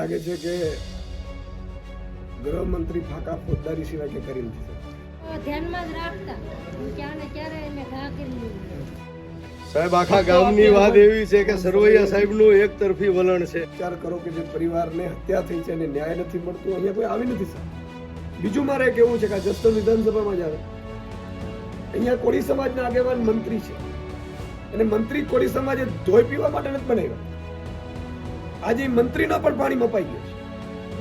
લાગે છે કે ગૃહમંત્રી ફાકા ફોજદારી સિવાય કે કરી નથી ધ્યાનમાં જ રાખતા. હું ક્યારે એને ઘા કરી સાહેબ આખા ગામની વાત એવી છે કે સરવૈયા સાહેબનું એક તરફી વલણ છે. વિચાર કરો કે જે પરિવારને હત્યા થઈ છે અને ન્યાય નથી મળતું અહીંયા કોઈ આવી નથી શકતું. બીજું મારે કેવું છે કે આ જસદણ વિધાનસભામાં જ આવે. અહીંયા કોળી સમાજના આગેવાન મંત્રી છે. અને મંત્રી કોળી સમાજે ધોઈ પીવા માટે નથી બનાવ્યા. આજે મંત્રીના પણ પાણી મપાઈ ગયો છે.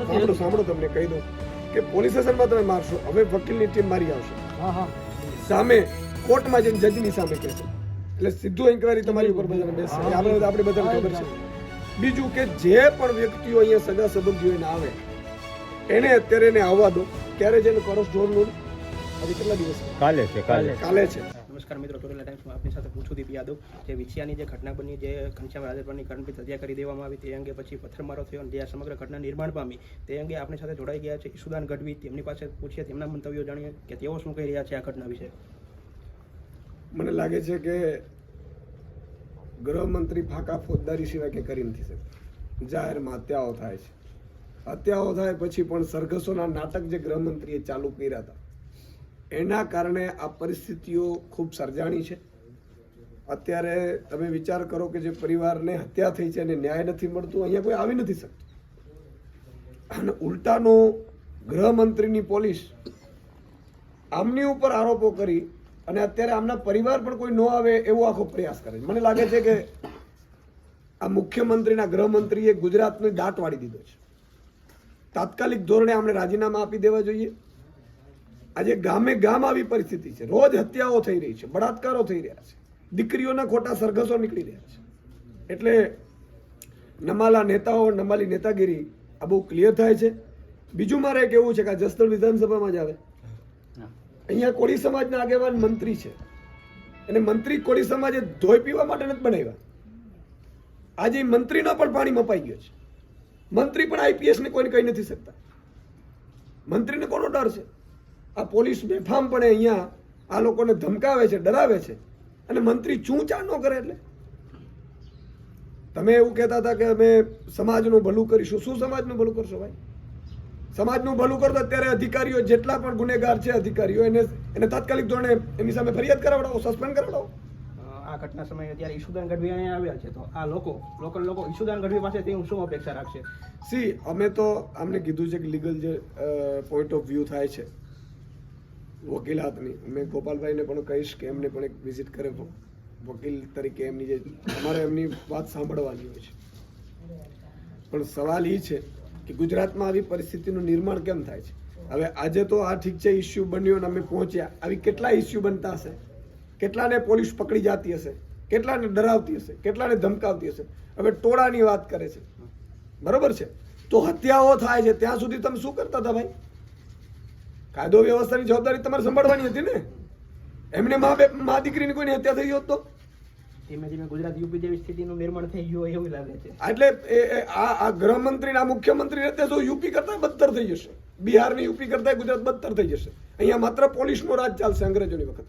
સાંભળો સાંભળો તમને કહી દઉં કે પોલીસ સ્ટેશનમાં તમે મારશો હવે વકીલની ટીમ મારી આવશે. સામે કોર્ટમાં જઈને જજની સામે કહેશે. એટલે સીધું ઇન્કવાયરી તમારી ઉપર બધાને બેસશે આપણે આપણે બધાને ખબર છે. બીજું કે જે પણ વ્યક્તિઓ અહીંયા સગા સંબંધીઓ એને આવે એને અત્યારે એને આવવા દો. ક્યારે છે એને કરસ ઢોરનું આજે કેટલા દિવસ? કાલે છે કાલે. કાલે છે. નમસ્કાર મિત્રો ચોરેલા ટાઈમ્સમાં આપની સાથે પૂછું દીપ યાદવ. જે વિછિયાની જે ઘટના બની, જે ઘનશ્યામ રાજપાની કરણપીત હત્યા કરી દેવામાં આવી, તે અંગે પછી પથ્થરમારો થયો અને જે આ સમગ્ર ઘટના નિર્માણ પામી, તે અંગે આપણી સાથે જોડાઈ ગયા છે ઈશુદાન ગઢવી. તેમની પાસે પૂછીએ તેમના મંતવ્યો જાણીએ કે તેઓ શું કહી રહ્યા છે આ ઘટના વિશે. મને લાગે છે કે ગૃહમંત્રી ફાકા ફોજદારી સિવાય કે કરી નથી શકતા. જાહેરમાં હત્યાઓ થાય છે. હત્યાઓ થાય પછી પણ સરઘસોના નાટક જે ગૃહમંત્રીએ ચાલુ કર્યા હતા એના કારણે આ પરિસ્થિતિઓ ખૂબ સર્જાણી છે. અત્યારે તમે વિચાર કરો કે જે પરિવારને હત્યા થઈ છે અને ન્યાય નથી મળતું, અહીંયા કોઈ આવી નથી શકતું. અને ઉલટાનો ગૃહમંત્રીની પોલીસ આમની ઉપર આરોપો કરી અને અત્યારે આમના પરિવાર પણ કોઈ ન આવે એવો આખો પ્રયાસ કરે છે. મને લાગે છે કે આ મુખ્યમંત્રીના ગૃહમંત્રીએ ગુજરાતને દાટ વાળી દીધો છે. તાત્કાલિક ધોરણે આમને રાજીનામા આપી દેવા જોઈએ. આજે ગામે ગામ આવી પરિસ્થિતિ છે. રોજ હત્યાઓ થઈ રહી છે, બળાત્કારો થઈ રહ્યા છે. દીકરીઓના ખોટા સરઘસો નીકળી રહ્યા છે. એટલે નમાલા નેતાઓ, નમાલી નેતાગીરી આ બહુ ક્લિયર થાય છે. બીજું મારે કેવું છે કે આ જસદણ વિધાનસભામાં જ આવે. અહીંયા કોળી સમાજના આગેવાન મંત્રી છે. અને મંત્રી કોળી સમાજે ધોઈ પીવા માટે નથી બનાવ્યા. આજે મંત્રીનો પણ પાણી મપાઈ ગયો છે. મંત્રી પણ આઈપીએસને કોઈને કહી નથી શકતા. મંત્રીને કોનો ડર છે? આ પોલીસ બેફામપણે અહીંયા આ લોકોને ધમકાવે છે ડરાવે છે. અને મંત્રી ચૂંચા ન કરે એટલે. તમે એવું કહેતા હતા કે અમે સમાજનું ભલું કરીશું. શું સમાજનું ભલું કરશો ભાઈ? સમાજનું ભલું કરતો અત્યારે અધિકારીઓ જેટલા પણ ગુનેગાર છે અધિકારીઓ એને એને તાત્કાલિક ધોરણે એની સામે ફરિયાદ કરાવડાવો સસ્પેન્ડ કરાવડાવો. આ ઘટના સમયે અત્યારે ઈશુદાન ગઢવી અહીંયા આવ્યા છે. તો આ લોકો લોકલ લોકો ઈશુદાન ગઢવી પાસેથી શું અપેક્ષા રાખશે? સી અમે તો અમને કીધું છે કે લીગલ જે પોઈન્ટ ઓફ વ્યૂ થાય છે. વકીલાતની મેં ગોપાલભાઈને પણ કહીશ કે એમને પણ એક વિઝિટ કરે વકીલ તરીકે એમની જે, અમારે એમની વાત સાંભળવાની હોય છે. પણ સવાલ એ છે કે ગુજરાતમાં આવી પરિસ્થિતિનું નિર્માણ કેમ થાય છે? હવે આજે તો આ ઠીક છે ઇસ્યુ બન્યો અને અમે પહોંચ્યા. આવી કેટલા ઇસ્યુ બનતા હશે? કેટલાને પોલીસ પકડી જતી હશે? કેટલાને ડરાવતી હશે? કેટલાને ધમકાવતી હશે? હવે ટોળાની વાત કરે છે. બરોબર છે? તો હત્યાઓ થાય છે. ત્યાં સુધી તમે શું કરતા હતા ભાઈ? કાયદો વ્યવસ્થાની જવાબદારી તમારે સંભાળવાની હતી ને? એમને મા બે મા દીકરીની કોઈની હત્યા થઈ હોત તો? ધીમે ધીમે ગુજરાત યુપી જેવી સ્થિતિનું નિર્માણ થઈ ગયું એવું લાગે છે. એટલે આ આ ગૃહમંત્રી આ મુખ્યમંત્રી રહેતે તો યુપી કરતા બદતર થઈ જશે. બિહારની યુપી કરતા ગુજરાત બદતર થઈ જશે. અહીંયા માત્ર પોલીસનો રાજ ચાલશે અંગ્રેજોની વખત.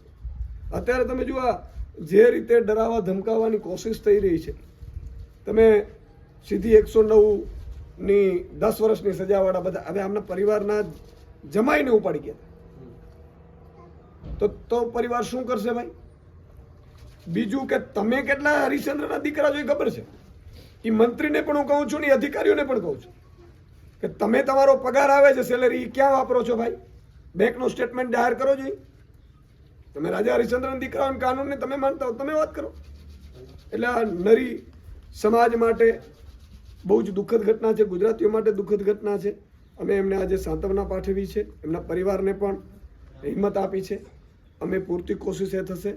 અત્યારે તમે જુઓ જે રીતે ડરાવવા ધમકાવવાની કોશિશ થઈ રહી છે. તમે સીધી એકસો નવની દસ વર્ષની સજાવાળા બધા હવે આમના પરિવારના જમાઈને ઉપાડી ગયા તો તો પરિવાર શું કરશે ભાઈ? બીજું કે તમે કેટલા હરિશ્ચંદ્રના દીકરા જોઈ ખબર છે? એ મંત્રીને પણ હું કહું છું ને અધિકારીઓને પણ કહું છું કે તમે તમારો પગાર આવે છે સેલેરી ક્યાં વાપરો છો ભાઈ? બેંકનું સ્ટેટમેન્ટ જાહેર કરો જોઈએ તમે રાજા હરિશ્ચંદ્રના દીકરાઓ કાનૂનને તમે માનતા હો, તમે વાત કરો. એટલે આ નરી સમાજ માટે બહુ જ દુઃખદ ઘટના છે, ગુજરાતીઓ માટે દુઃખદ ઘટના છે. અમે એમને આજે સાંત્વના પાઠવી છે, એમના પરિવારને પણ હિંમત આપી છે. અમે પૂરતી કોશિશ એ થશે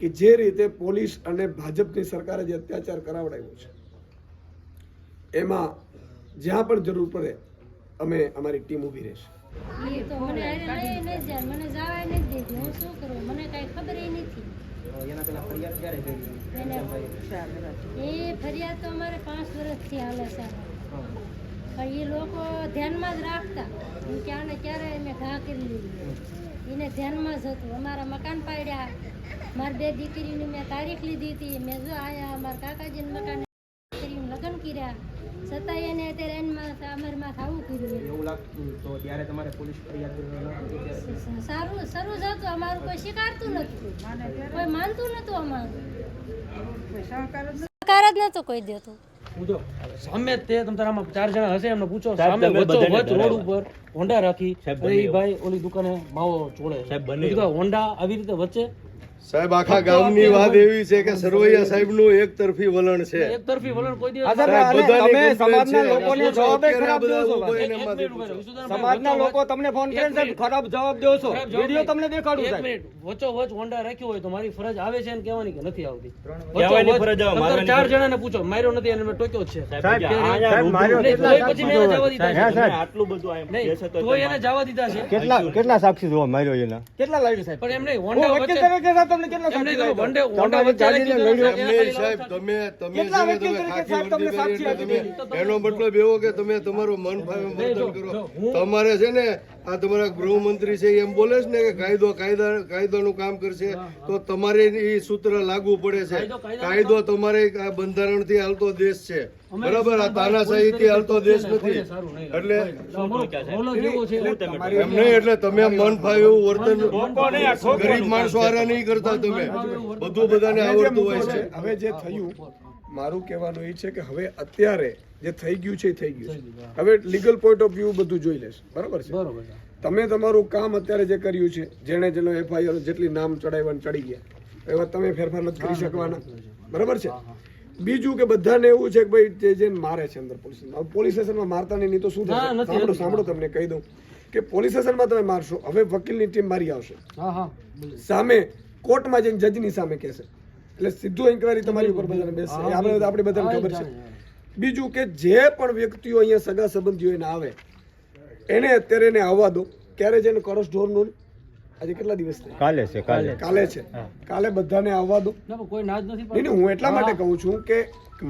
કે જે રીતે પોલીસ અને ભાજપની સરકારે જે અત્યાચાર કરાવડાવ્યો છે, એમાં જ્યાં પણ જરૂર પડે અમે અમારી ટીમ ઊભી રહેશે. એ ફરિયાદ તો અમારે પાંચ વર્ષથી હાલે છે. પણ એ લોકો ધ્યાનમાં જ રાખતા. હું ક્યાં ને ક્યારે એને ઘા કરી લીધી. એને ધ્યાનમાં જ હતું. અમારા મકાન પાડ્યા. મારી બે દીકરીની મેં તારીખ લીધી હતી. મેં જો આયા અમારા કાકાજીને મકાન કરીને લગ્ન કર્યા. છતાંય એને અત્યારે એનમાં અમારા લાગતું તો ત્યારે તમારે પોલીસ ફરિયાદ સારું સારું જ હતું. અમારું કોઈ સ્વીકારતું નતું. કોઈ માનતું નતું અમારું. સહકાર જ નતો કોઈ દેતું. પૂછો. સામે તે તમ તારામાં ચાર જણા હશે એમને પૂછો. સામે વચ્ચો બધાને રોડ ઉપર હોન્ડા રાખી બને ભાઈ ઓલી દુકાને માવો ચોળે. સાહેબ, બને હોન્ડા આવી રીતે વચ્ચે સાહેબ આખા ગામની વાત એવી છે કે સરવૈયા સાહેબનું એક તરફી વલણ છે. એક તરફી વલણ કોઈ દિવસ તમે સમાજના છે. લોકોને પૂછો, ખરાબ દો છો, સમાજના લોકો તમને ફોન કરે સાહેબ ખરાબ જવાબ દો છો? જવાબ વીડિયો. તમને દેખાડું સાહેબ. મિનિટ. વચ હોન્ડા રાખ્યો હોય તો મારી ફરજ આવે છે ને કહેવાની કે નથી આવતી? વચ ફરજ આવે, ચાર. જણાને પૂછો. માર્યો નથી અને મેં ટોક્યો છે. સાહેબ, સાહેબ, સાહેબ, માર્યો કેટલા પછી મેં જવા દીધા છે. આટલું બધું એમ તો એને જવા દીધા છે. કેટલા કેટલા સાક્ષી જોવા માર્યો એના? કેટલા લાવ્યું સાહેબ? પણ એમ નહીં હોન્ડા વચ્ચે તરીકે તમને કેટલા સાક્ષી. નહીં સાહેબ તમે તમે સાહેબ તમને સાક્ષી એનો મતલબ એવો કે તમે તમારું મન વર્તન કરો. તમારે છે ને આ તમારા ગૃહમંત્રી છે એમ બોલે છે ને કે કાયદો કાયદા કાયદાનું કામ કરશે તો તમારે એ સૂત્ર લાગુ પડે છે. કાયદો- તમારે આ બંધારણથી હાલતો દેશ છે. બરાબર? આ તાનાશાહીથી હાલતો દેશ નથી. એટલે બોલો જેવો છે. એમ નહીં એટલે તમે મન ફાવે એવું વર્તન ગરીબ માણસો આરા નહીં કરતા તમે. બધું બધાને આવડતું હોય છે, હવે જે થયું મારું કહેવાનું એ છે કે હવે અત્યારે જે થઈ ગયું છે એ થઈ ગયું છે. હવે લીગલ પોઈન્ટ ઓફ વ્યૂ બધું જોઈ લેશે. બરાબર છે? બરાબર તમે તમારું કામ અત્યારે જે કર્યું છે જેણે જેનો એફઆઈઆર જેટલી નામ ચડાવ્યા ચડી ગયા એવા તમે ફેરફાર નથી કરી શકવાના. બરાબર છે? બીજું કે બધાને એવું છે કે ભાઈ જે જે મારે છે અંદર પોલીસ પોલીસ સ્ટેશનમાં મારતા નહીં તો શું થશે? સાંભળો સાંભળો તમને કહી દઉં. કે પોલીસ સ્ટેશનમાં તમે મારશો હવે વકીલની ટીમ મારી આવશે. સામે કોર્ટમાં જઈને જજની સામે કહેશે. એટલે સીધું ઇન્કવાયરી તમારી ઉપર બધાને બેસશે. આપણે આપણે બધાને ખબર છે. બીજું કે જે પણ વ્યક્તિઓ અહીંયા સગા સંબંધીઓ એને આવે એને અત્યારે એને આવવા દો. ક્યારે છે એને કરસ ઢોરનું? આજે કેટલા દિવસ થયા? કાલે છે કાલે. કાલે છે. કાલે બધાને આવવા દો. ના, કોઈ નાજ નથી નહીં હું એટલા માટે કહું છું કે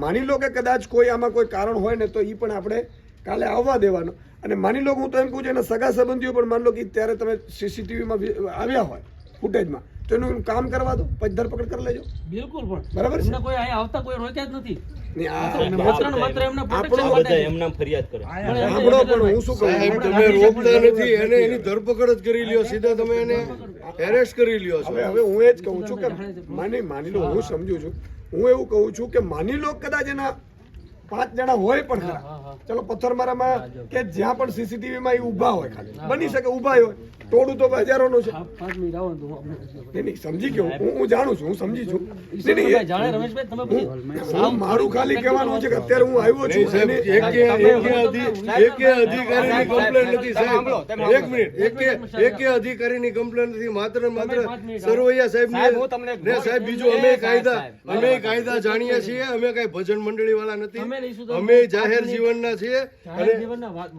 માની લો કે કદાચ કોઈ આમાં કોઈ કારણ હોય ને તો એ પણ આપણે કાલે આવવા દેવાનો. અને માની લો હું તો એમ કહું છું એના સગા સંબંધીઓ પણ માની લો કે ત્યારે તમે સીસીટીવીમાં આવ્યા હોય ફૂટેજમાં તો એનું કામ કરવા દો પછી ધરપકડ કરી લેજો. બિલકુલ પણ બરાબર છે? કોઈ અહીંયા આવતા કોઈ રોક્યા જ નથી. માત્ર માત્ર એમના protection આપણો માટે બધા છે. એમનામ ફરિયાદ કરે. પણ એમને સાંભળો પણ હું શું કહું? તમે નથી એને એની ધરપકડ જ કરી લ્યો સીધા તમે એને એરેસ્ટ કરી લ્યો છો હવે હવે હું એ જ કહું છું માની માની લો હું સમજુ છું. હું એવું કહું છું કે માની લો કદાચ એના પાંચ જણા હોય પણ ખરા. ચલો પથ્થરમારામાં કે જ્યાં પણ સીસીટીવી માં એ ઊભા હોય ખાલી. બની શકે ઊભા હોય. ટોળું તો હજારોનું છે. પાંચ- પાંચ મિનિટ આવો ને દઉં. નહીં નહીં સમજી ગયો. હું હું જાણું છું હું સમજી છું. નહીં, ઈશ્વરભાઈ નહીં જાણે રમેશભાઈ તમે પછી હું મારું ખાલી કહેવાનું છે કે અત્યારે હું આવ્યો છું એક અને એકે એકે અધિ- એકે અધિકારીની કમ્પ્લેન નથી સાહેબ. એક મિનિટ એક એક અધિકારીની કમ્પ્લેન નથી માત્ર માત્ર સરવૈયા સાહેબ સાહેબ, ને સાહેબ બીજું અમે કાયદા અમે કાયદા જાણીએ છીએ અમે કઈ ભજન મંડળી વાળા અમે નથી અમે જાહેર જીવનના છીએ અને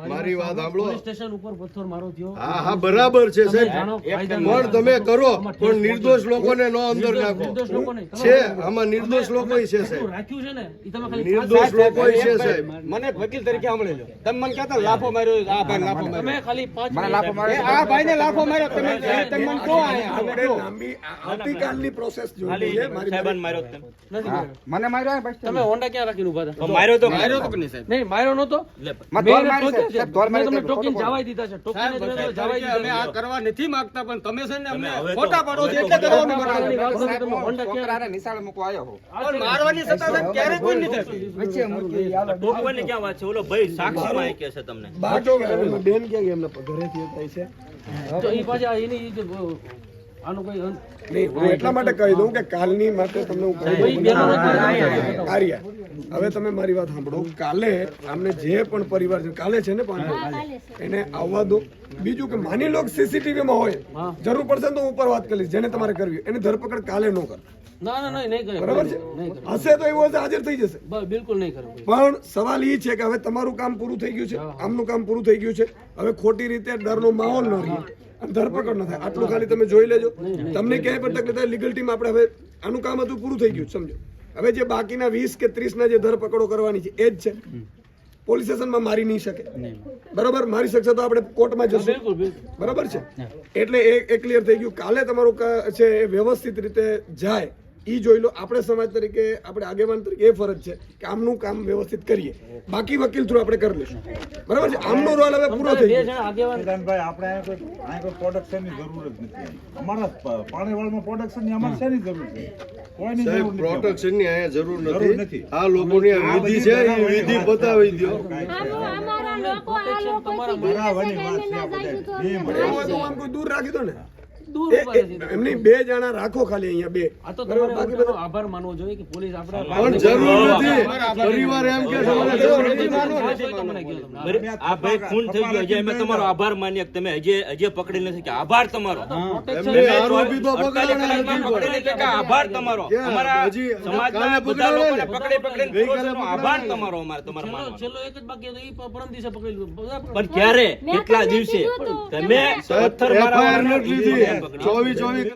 મારી વાત સાંભળો. પોલીસ સ્ટેશન ઉપર પથ્થર મારો થયો. હા હા બરાબર છે તમે સાહેબ. પણ તમે કરો પણ નિર્દોષ લોકોને નો અંદર નાખો લોકોને. છે આમાં નિર્દોષ લોકો છે સાહેબ. રાખ્યું છે ને? ઈ તમે ખાલી નિર્દોષ લોકો છે સાહેબ. મને વકીલ તરીકે સાંભળી લો. તમે મને કહેતા લાફો માર્યો આ ભાઈ લાફો તમે ખાલી પાંચ મને લાફો માર્યો. આ ભાઈને લાફો માર્યો. તમે તમે મને કહો આયા આપણે લાંબી આવતીકાલની પ્રોસેસ જોઈ છે મારી સાહેબાન માર્યો તેમ. નથી માર્યો. મને માર્યો બસ તમે હોન્ડા ક્યાં રાખીને ઊભા હતા? માર્યો તો માર્યો તો નહીં સાહેબ? નહીં માર્યો નતો માં તમને ટોકીને ખોટું દીધા છે ટોકીને જવાઈ દીધા અમે આ કરવા નથી માંગતા પણ તમે છે ને અમને ખોટા પાડો છો એટલે કરવાનું કરવાનું તમે હોન્ડા ક્યાં નિશાળ મૂકવા આવ્યો હો પણ મારવાની સત્તા સાહેબ ક્યારે કોઈ નથી થતી. ટોકવાની ક્યાં વાત છે? ઓલો ભાઈ સાક્ષી માં કે છે તમને? બાટો બેન કે એમના ઘરેથી એ છે. તો એ પાછા એની આનું કોઈ નહીં હું એટલા માટે કહી દઉં કે કાલની માટે તમને હું કહી દઉં. આર્યા. હવે તમે મારી વાત સાંભળો. કાલે આમને જે પણ પરિવાર છે કાલે છે ને એને આવવા દો. બીજું કે માની લો સીસીટીવી માં હોય. જરૂર પડશે તો હું ઉપર વાત કરીશ જેને તમારે કરવી એની ધરપકડ કાલે ન કર. ના ના નહીં નહીં કરે. બરાબર છે? હશે તો એવું હશે હાજર થઈ જશે. બિલકુલ નહીં કરે. પણ સવાલ એ છે કે હવે તમારું કામ પૂરું થઈ ગયું છે. આમનું કામ પૂરું થઈ ગયું છે. હવે ખોટી રીતે ડરનો માહોલ ન રહે. અને ધરપકડ ન થાય. આટલું ખાલી તમે જોઈ લેજો. તમને ક્યાંય પણ તકલીફ થાય લીગલ ટીમ આપણે હવે આનું કામ હતું પૂરું થઈ ગયું છે, સમજો. હવે જે બાકીના વીસ કે ત્રીસ ના જે ધરપકડો કરવાની છે એ જ છે. પોલીસ સ્ટેશનમાં મારી નહીં શકે. બરાબર? મારી શકશે તો આપણે કોર્ટમાં જશું. બરાબર છે? એટલે એ ક્લિયર થઈ ગયું. કાલે તમારું છે એ વ્યવસ્થિત રીતે જાય. ઈ જોઈ લો આપણે સમાજ તરીકે આપણે આગેવાન તરીકે એ ફરજ છે કે આમનું કામ વ્યવસ્થિત કરીએ. બાકી વકીલ થ્રુ આપણે કરી લઈશું. બરાબર છે? આમનો રોલ હવે પૂરો થઈ ગયો. આગેવાનભાઈ આપણે અહીંયા કોઈ પ્રોડક્શનની જરૂર જ નથી અમારા પાણીવાળામાં પ્રોડક્શનની અમારે શેની જરૂર છે? સાહેબ પ્રોટેક્શનની અહીંયા જરૂર નથી. આ લોકોની આ વિધિ એ વિધિ બતાવી દો દૂર રાખી દો ને. દૂર છે. એમની બે જણા રાખો ખાલી અહીંયા બે. આ તો તમારે બાકી બધો આભાર માનવો જોઈએ કે પોલીસ આપણા પણ જરૂર નથી. પરિવાર એમ કે તમારે જરૂર નથી. ખાસ હોય તો મને કહો તમને. બરે- આ ભાઈ ખૂન થઈ ગયો હજી અમે તમારો આભાર માનીએ કે તમે હજી હજી પકડી નથી કે આભાર તમારો. એમને આરોપી તો અડતાલીસ પકડાણા કલાકમાં નથી પકડી લીધા કે આભાર તમારો. અમારા સમાજના બધા લોકોને પકડી પકડીને આભાર તમારો અમારે તમારો છેલ્લો છેલ્લો એક જ બાકી હતો, ઈ પરમ દિવસે પકડી લીધું. પણ ક્યારે? કેટલા દિવસે? તમે પથ્થર એફઆઈઆર નથી. ચોવીસ ચોવીસ.